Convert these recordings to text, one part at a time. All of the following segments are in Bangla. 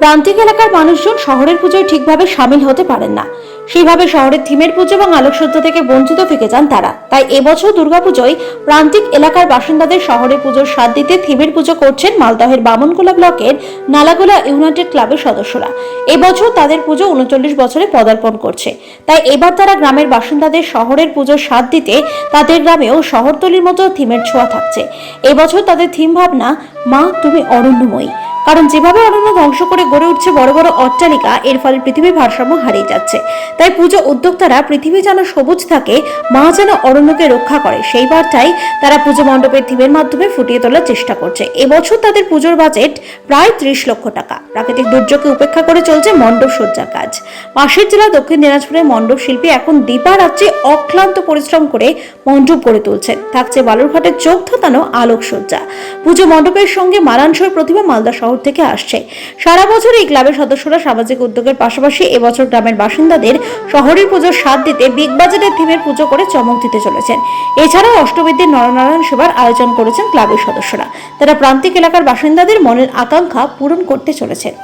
প্রান্তিক এলাকার মানুষজন শহরের পুজোয় ঠিকভাবে সামিল হতে পারেন না। সেইভাবে শহরের থিমের পুজো এবং আলোকসজ্জা থেকে বঞ্চিত থেকে যান তারা। তাই এবছর দুর্গাপুজোয় প্রান্তিক এলাকার বাসিন্দাদের শহরে পুজোর স্বাদ দিতে থিমের পুজো করছেন মালদহের বামনগোলা ব্লকের নালাগোলা ইউনাইটেড ক্লাবের সদস্যরা। এবছর তাদের পুজো উনচল্লিশ বছরে পদার্পণ করছে। তাই এবার তারা গ্রামের বাসিন্দাদের শহরের পুজোর স্বাদ দিতে তাদের গ্রামেও শহরতলির মতো থিমের ছোঁয়া থাকছে। এবছর তাদের থিম ভাবনা, মা, তুমি অরণ্যময়ী। কারণ যেভাবে অরণ্য ধ্বংস করে গড়ে উঠছে বড় বড় অট্টালিকা, এর ফলে পৃথিবীর ভারসাম্য হারিয়ে যাচ্ছে। তাই পুজো উদ্যোক্তারা পৃথিবী যেন সবুজ থাকে, মা যেন অরণ্যকে রক্ষা করে, সেই বার্তাই তারা পুজো মণ্ডপের থিমের মাধ্যমে ফুটিয়ে তোলার চেষ্টা করছে। এবছর তাদের পুজোর বাজেট প্রায় ত্রিশ লক্ষ টাকা। প্রাকৃতিক দুর্যোগকে উপেক্ষা করে চলছে মণ্ডপ সজ্জার কাজ। পাশের জেলা দক্ষিণ দিনাজপুরের মণ্ডপ শিল্পী এখন দিবারাত্রি অক্লান্ত পরিশ্রম করে মণ্ডপ গড়ে তুলছেন থাকছে বালুরঘাটের চোখ ধাঁধানো আলোকসজ্জা। পুজো মণ্ডপের সঙ্গে মালানসর প্রতিভা মালদা শহর থেকে আসছে। সারা বছর এই ক্লাবের সদস্যরা সামাজিক উদ্যোগের পাশাপাশি এবছর গ্রামের বাসিন্দাদের শহরের পুজোর স্বাদ দিতে বিগ বাজারের থিমের পুজো করে চমক দিতে চলেছেন। এছাড়াও অষ্টবিদ্যের নরনারায়ণ সেবার আয়োজন করেছেন ক্লাবের সদস্যরা। তারা প্রান্তিক এলাকার বাসিন্দাদের মনের আকাঙ্ক্ষা পূরণ করতে চলেছেন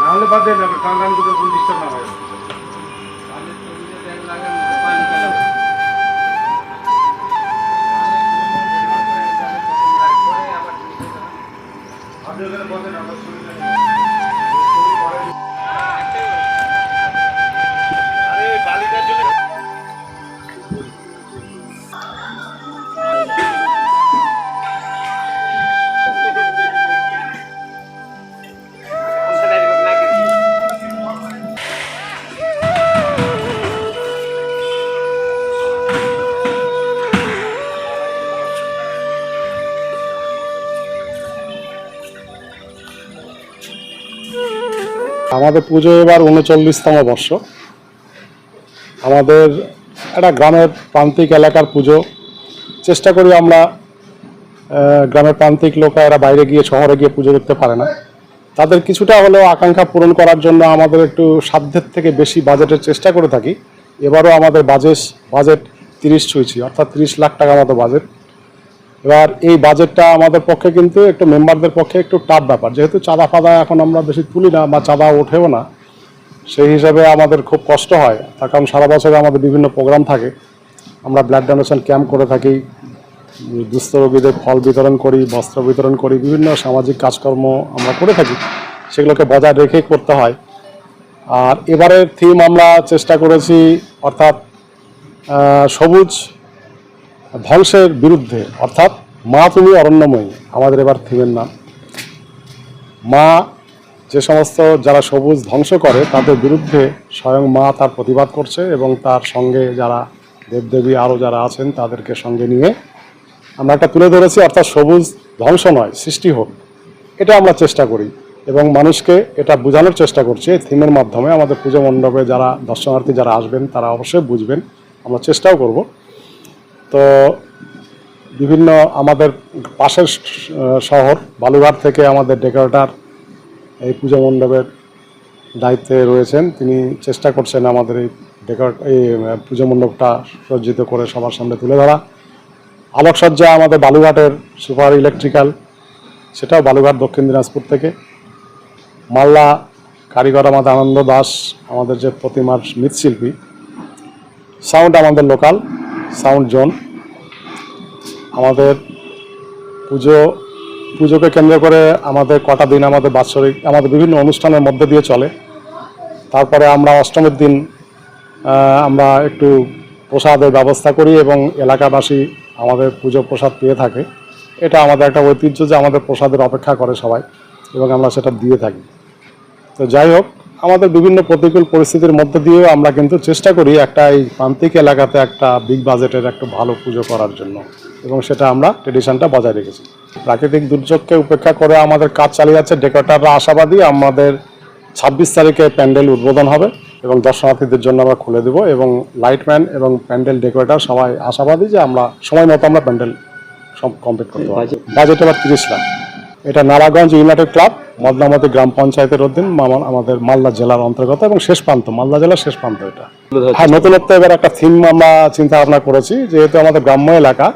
না হলে বাদ দেন আপনার টান করে ডিস্টার্ব না হয় আমাদের পুজো এবার উনচল্লিশতম বর্ষ। আমাদের একটা গ্রামের প্রান্তিক এলাকার পুজো। চেষ্টা করি আমরা গ্রামের প্রান্তিক লোকা এরা বাইরে গিয়ে শহরে গিয়ে পুজো দেখতে পারে না। তাদের কিছুটা হলেও আকাঙ্ক্ষা পূরণ করার জন্য আমাদের একটু সাধ্যের থেকে বেশি বাজেটের চেষ্টা করে থাকি। এবারও আমাদের বাজেট বাজেট তিরিশ ছুঁইছি অর্থাৎ তিরিশ লাখ টাকা মতো বাজেট। এবার এই বাজেটটা আমাদের পক্ষে কিন্তু একটু মেম্বারদের পক্ষে একটু টাফ ব্যাপার। যেহেতু চাঁদা ফাদা এখন আমরা বেশি তুলি না বা চাঁদা ওঠেও না, সেই হিসাবে আমাদের খুব কষ্ট হয়। তার কারণ সারা বছরে আমাদের বিভিন্ন প্রোগ্রাম থাকে। আমরা ব্লাড ডোনেশন ক্যাম্প করে থাকি, দুস্থ রোগীদের ফল বিতরণ করি, বস্ত্র বিতরণ করি, বিভিন্ন সামাজিক কাজকর্ম আমরা করে থাকি। সেগুলোকে বজায় রেখে করতে হয়। আর এবারের থিম আমরা চেষ্টা করেছি, অর্থাৎ সবুজ ধ্বংসের বিরুদ্ধে, অর্থাৎ মা তুমি অরণ্যময়ী, আমাদের এবার থিমের নাম মা যে সমস্ত যারা সবুজ ধ্বংস করে, তাদের বিরুদ্ধে স্বয়ং মা তার প্রতিবাদ করছে এবং তার সঙ্গে যারা দেবদেবী আরও যারা আছেন, তাদেরকে সঙ্গে নিয়ে আমরা একটা তুলে ধরেছি, অর্থাৎ সবুজ ধ্বংস নয়, সৃষ্টি হোক। এটা আমরা চেষ্টা করি এবং মানুষকে এটা বোঝানোর চেষ্টা করছি এই থিমের মাধ্যমে। আমাদের পুজো মণ্ডপে যারা দর্শনার্থী যারা আসবেন, তারা অবশ্যই বুঝবেন। আমরা চেষ্টাও করব। তো বিভিন্ন আমাদের পাশের শহর বালুঘাট থেকে আমাদের ডেকোরেটর এই পূজা মণ্ডপের দায়িত্বে রয়েছেন। তিনি চেষ্টা করছেন আমাদের এই ডেকোরেট এই পুজো মণ্ডপটা সজ্জিত করে সবার সামনে তুলে ধরা। আলোকসজ্জা আমাদের বালুঘাটের সুপার ইলেকট্রিক্যাল, সেটাও বালুঘাট দক্ষিণ দিনাজপুর থেকে। মাল্লা কারিগর আমাদের আনন্দ দাস, আমাদের যে প্রতিমার মৃৎশিল্পী, সাউন্ড আমাদের লোকাল। Sound zone. আমাদের পুজো, পুজোকে কেন্দ্র করে আমাদের কটা দিন আমাদের বাৎসরিক, আমাদের বিভিন্ন অনুষ্ঠানের মধ্যে দিয়ে চলে। তারপরে আমরা অষ্টমীর দিন আমরা একটু প্রসাদের ব্যবস্থা করি এবং এলাকাবাসী আমাদের পুজো প্রসাদ পেয়ে থাকে। এটা আমাদের একটা ঐতিহ্য যে আমাদের প্রসাদের অপেক্ষা করে সবাই এবং আমরা সেটা দিয়ে থাকি। তো যাই হোক আমাদের বিভিন্ন প্রতিকূল পরিস্থিতির মধ্যে দিয়েও আমরা কিন্তু চেষ্টা করি একটা এই প্রান্তিক এলাকাতে একটা বিগ বাজেটের একটা ভালো পুজো করার জন্য। এবং সেটা আমরা ট্রেডিশনটা বজায় রেখেছি। প্রাকৃতিক দুর্যোগকে উপেক্ষা করে আমাদের কাজ চালিয়ে যাচ্ছে ডেকোরেটাররা আশাবাদী আমাদের ছাব্বিশ তারিখে প্যান্ডেল উদ্বোধন হবে এবং দর্শনার্থীদের জন্য আমরা খুলে দেবো এবং লাইটম্যান এবং প্যান্ডেল ডেকোরেটার সবাই আশাবাদী যে আমরা সময় মতো আমরা প্যান্ডেল সব কমপ্লিট করতে পারব। বাজেট আবার তিরিশ লাখ। এটা নারাগঞ্জ ইউনাইটেড ক্লাব, মদনামতি গ্রাম পঞ্চায়েতের অধীন আমাদের মালদা জেলার অন্তর্গত এবং শেষ প্রান্ত, মালদা জেলার শেষ প্রান্ত এটা। হ্যাঁ নতুনত্ব এবার একটা থিম আমরা চিন্তা ভাবনা করেছি, যেহেতু আমাদের গ্রাম্য এলাকা,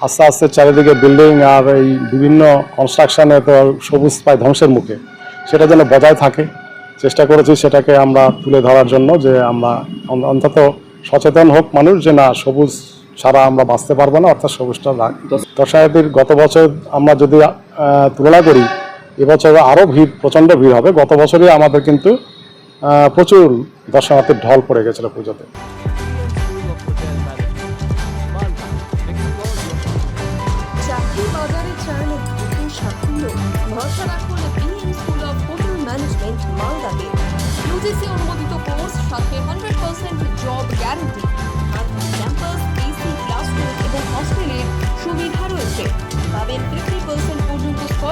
আস্তে আস্তে চারিদিকে বিল্ডিং আর এই বিভিন্ন কনস্ট্রাকশনে তো সবুজ প্রায় ধ্বংসের মুখে। সেটা যেন বজায় থাকে। চেষ্টা করেছি সেটাকে আমরা তুলে ধরার জন্য যে আমরা অন- অন্তত সচেতন হোক মানুষ যে না, সবুজ ছাড়া আমরা বাঁচতে পারব না, অর্থাৎ সবুজটা রাখ দর্শনার্থীর গত বছর আমরা যদি তুলনা করি, এবছর আরও ভিড়, প্রচণ্ড ভিড় হবে। গত বছরই আমাদের কিন্তু প্রচুর দর্শনার্থীর ঢল পড়ে গেছিল পুজোতে। অনুমোদিত কোর্স, সাথে hundred percent job guarantee